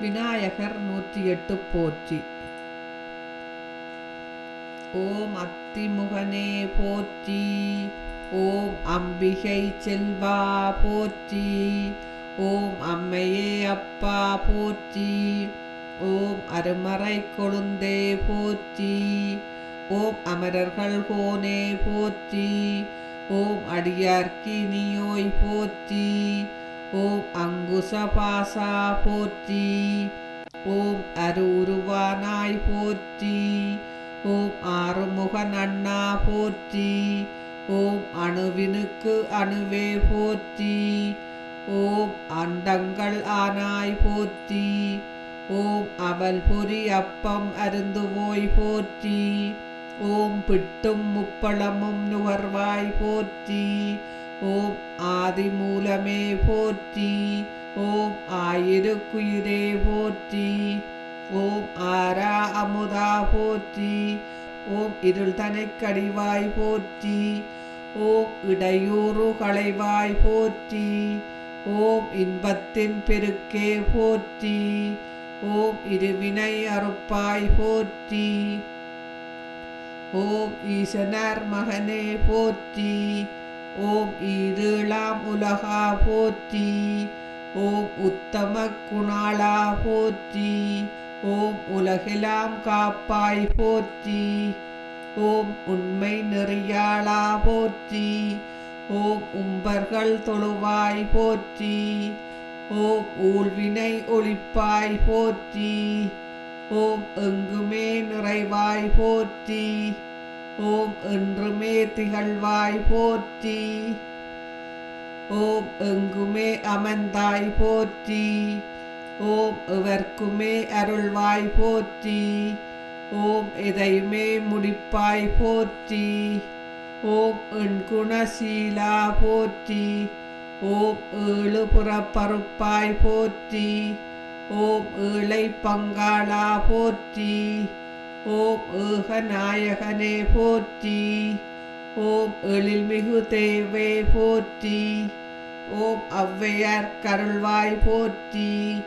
விநாயகர் நூற்றி எட்டு போற்றி. ஓம் அத்திமுகனே போற்றி. ஓம் அம்பிகை செல்வா போற்றி. ஓம் அம்மையே அப்பா போற்றி. ஓம் அருமறை கொழுந்தே போற்றி. ஓம் அமரர்கள் கோனே போற்றி. ஓம் அடியார்க்கினியோய் போற்றி. ஓம் அங்குசபாசா போற்றி. ஓம் அருவுருவானாய் போற்றி. ஓம் ஆறுமுக நன்னா போற்றி. ஓம் அணுவினுக்கு அணுவே போற்றி. ஓம் அண்டங்கள் ஆனாய் போற்றி. ஓம் அவள் பொறி அப்பம் அருந்துவோய் போற்றி. ஓம் பிட்டும் முப்பளமும் நுகர்வாய் போற்றி. ஓம் ஆதிமூலமே போற்றி. ஓம் ஆயிருக்குயிரே போற்றி. ஓம் ஆரா அமுதா போற்றி. ஓம் இருள் தனை கடிவாய் போற்றி. ஓம் இடையூறு களைவாய் போற்றி. ஓம் இன்பத்தின் பெருக்கே போற்றி. ஓம் இருவினை அறுப்பாய் போற்றி. ஓம் ஈசனார் மகனே போற்றி. ஓம் இருளாம் உலகா போற்றி. ஓம் உத்தம குணாளா போற்றி. ஓம் உலகெலாம் காப்பாய் போற்றி. ஓம் உண்மை நெறியாளா போற்றி. ஓம் உம்பர்கள் தொழுவாய் போற்றி. ஓம் ஊழ்வினை ஒளிப்பாய் போற்றி. ஓம் எங்குமே நிறைவாய் போற்றி. ஓம் என்றுமே திகழ்வாய் போற்றி. ஓம் எங்குமே அமர்ந்தாய் போற்றி. ஓம் இவர்க்குமே அருள்வாய் போற்றி. ஓம் எதையுமே முடிப்பாய் போற்றி. ஓம் என் குணசீலா போற்றி. ஓம் ஏழு புறப்பருப்பாய் போற்றி. ஓம் ஏழை பங்காளா போற்றி. ஓம் ஏக நாயகனே போற்றி. ஓம் எழில்மிகு தேவே போற்றி. ஓம் ஔவையார் கருள்வாய் போற்றி.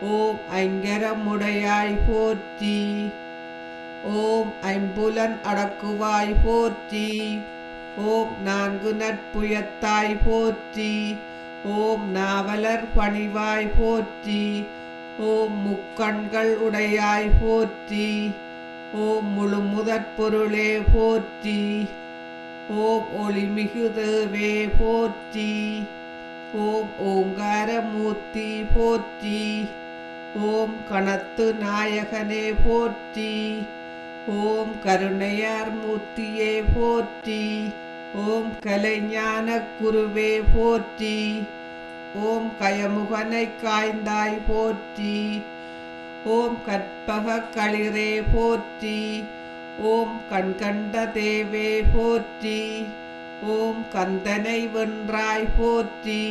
ஓம் ஐங்கரமுடையாய் போற்றி. ஓம் ஐம்புலன் அடக்குவாய் போற்றி. ஓம் நான்கு நட்புயத்தாய் போற்றி. ஓம் நாவலர் பணிவாய் போற்றி. ஓம் முக்கண்கள் உடையாய் போற்றி. ஓம் முழு முதற்பொருளே போற்றி. ஓம் ஒளிமிகு தேவே போற்றி. ஓம் ஓங்காரமூர்த்தி போற்றி. ஓம் கணத்து நாயகனே போற்றி. ஓம் கருணையார் மூர்த்தியே போற்றி. ஓம் கலைஞான குருவே போற்றி. ஓம் கயமுகனை காய்ந்தாய் போற்றி. ஓம் கற்பக களிரே போற்றி ஓம் கண்கண்ட தேவே போற்றி ஓம் கந்தனை வென்றாய் போற்றி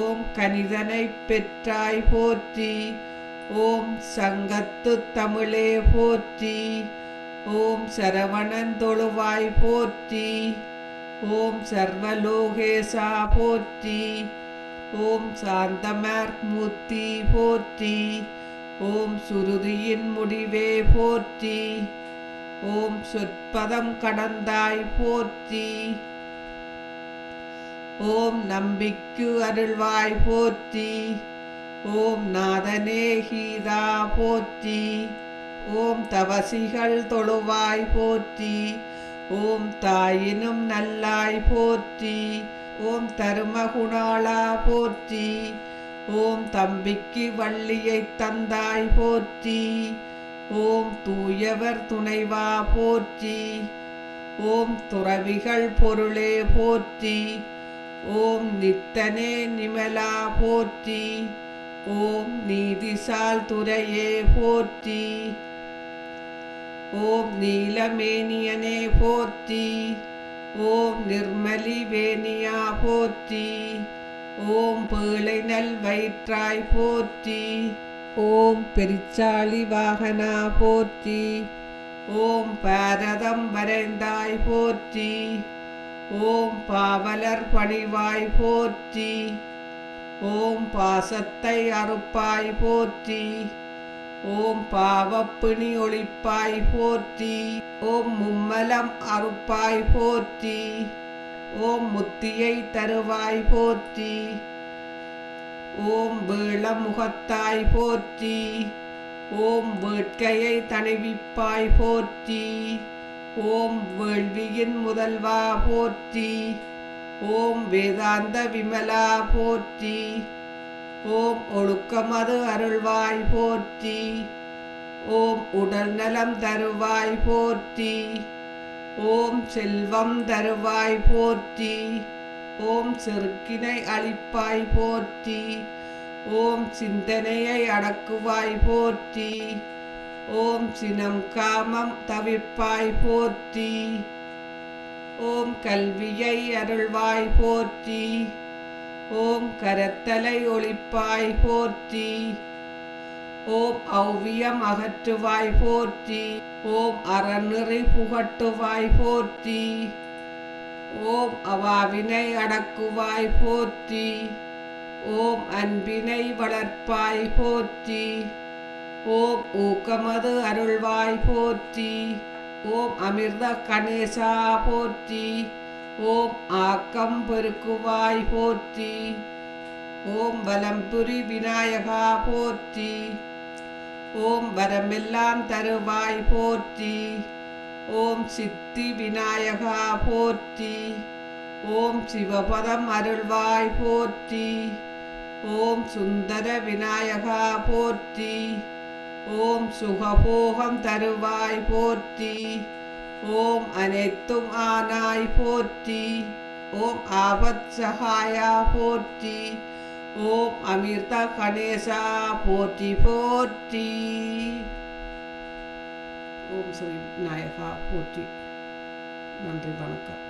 ஓம் கனிதனை பெற்றாய் போற்றி ஓம் சங்கத்து தமிழே போற்றி ஓம் சரவணன் தொழுவாய் போற்றி ஓம் சர்வலோகேசா போற்றி ஓம் சாந்தமார் மூர்த்தி போற்றி ஓம் சுருதியின் முடிவே போற்றி. ஓம் சொற்பதம் கடந்தாய் போற்றி. ஓம் நம்பிக்கு அருள்வாய் போற்றி. ஓம் நாதனே ஹீதா போற்றி. ஓம் தவசிகள் தொழுவாய் போற்றி. ஓம் தாயினும் நல்லாய் போற்றி. ஓம் தருமகுணாளா போற்றி. ஓம் தம்பிக்கு வள்ளியை தந்தாய் போற்றி. ஓம் தூயவர் துணைவா போற்றி. ஓம் துறவிகள் பொருளே போற்றி. ஓம் நித்தனே நிமலா போற்றி. ஓம் நீதிசால் துறையே போற்றி. ஓம் நீலமேனியனே போற்றி. ஓம் நிர்மலி வேணியா போற்றி. ஓம் பேழை நல் வயிற்றாய் போற்றி. ஓம் பெரிச்சாளி வாகனா போற்றி. ஓம் பாரதம் வரைந்தாய் போற்றி. ஓம் பாவலர் பணிவாய் போற்றி. ஓம் பாசத்தை அறுப்பாய் போற்றி. ஓம் பாவப்பிணி ஒளிப்பாய் போற்றி. ஓம் மும்மலம் அறுப்பாய் போற்றி. ஓம் முத்தியை தருவாய் போற்றி. ஓம் வேளமுகத்தாய் போற்றி. ஓம் வேட்கையை தணிவிப்பாய் போற்றி. ஓம் வேள்வியின் முதல்வா போற்றி. ஓம் வேதாந்த விமலா போற்றி. ஓம் ஒழுக்கமது அருள்வாய் போற்றி. ஓம் உடல் நலம் தருவாய் போற்றி. ஓம் செல்வம் தருவாய் போற்றி. ஓம் செருக்கினை அளிப்பாய் போற்றி. ஓம் சிந்தனையை அடக்குவாய் போற்றி. ஓம் சினம் காமம் தவிப்பாய் போற்றி. ஓம் கல்வியை அருள்வாய் போற்றி. ஓம் கரத்தலை ஒளிப்பாய் போற்றி. ஓம் ஔவியம் அகற்றுவாய் போற்றி. ஓம் அறநெறி புகட்டுவாய் போற்றி. ஓம் அவாவினை அடக்குவாய் போற்றி. ஓம் அன்பினை வளர்ப்பாய் போற்றி. ஓம் ஊக்கமது அருள்வாய் போற்றி. ஓம் அமிர்த கணேசா போற்றி. ஓம் ஆக்கம் பெருக்குவாய் போற்றி. ஓம் வலம்புரி விநாயகா போற்றி. ஓம் வரமெல்லாம் தருவாய் போற்றி. ஓம் சித்தி விநாயகா போற்றி. ஓம் சிவபதம் அருள்வாய் போற்றி. ஓம் சுந்தர விநாயகா போற்றி. ஓம் சுகபோகம் தருவாய் போற்றி. ஓம் அனைத்தும் ஆனாய் போற்றி. ஓம் ஆபத் சகாயா போற்றி. ஓம் அமிர்த கணேசா போற்றி போற்றி. ஓம் ஸ்ரீ நாயகா போற்றி. நன்றி வணக்கம்.